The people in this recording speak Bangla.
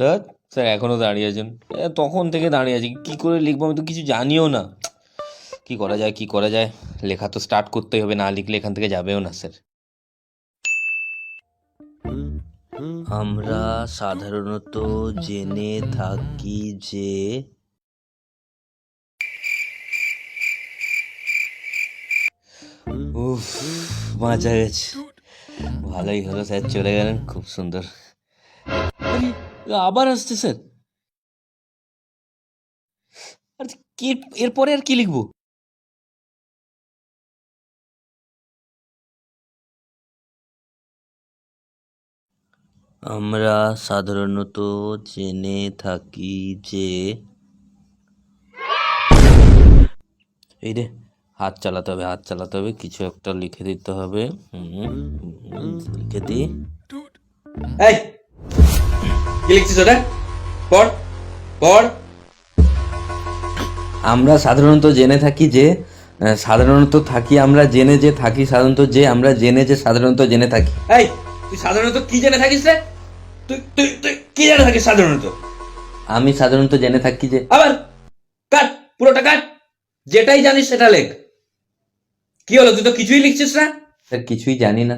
তা স্যার এখনও দাঁড়িয়ে আছেন। তখন থেকে দাঁড়িয়ে আছি। কী করে লিখব আমি তো কিছু জানিও না। কি করা যায়, কি করা যায়? লেখা তো স্টার্ট করতেই হবে, না লিখলে এখান থেকে যাবেও না, স্যার। আমরা সাধারণত জেনে থাকি যে উফ, বাঁচা গেছে। ভালোই হলো, স্যার, চলে গেলেন, খুব সুন্দর। আবার আসছে স্যার। আর কি এরপরে আর কি লিখব? আমরা সাধারণত জেনে থাকি যে এই রে হাত চালাতে হবে হাত চালাতে হবে কিছু একটা লিখে দিতে হবে। হুম, হুম, লিখে দিই। এই! কি লিখছিস ওটা? পড় পড়। আমরা সাধারণত জেনে থাকি যে সাধারণত থাকি আমরা জেনে যে থাকি সাধারণত যে আমরা জেনে যে সাধারণত জেনে থাকি। এই তুই সাধারণত কি জেনে থাকিস রে? তুই তুই তুই কি জেনে থাকিস সাধারণত? আমি সাধারণত জেনে থাকি যে আবার কাট পুরোটা কাট। যেটাই জানিস সেটা লেখ। কি হলো তুই তো কিছুই লিখছিস না? স্যার কিছুই জানি না।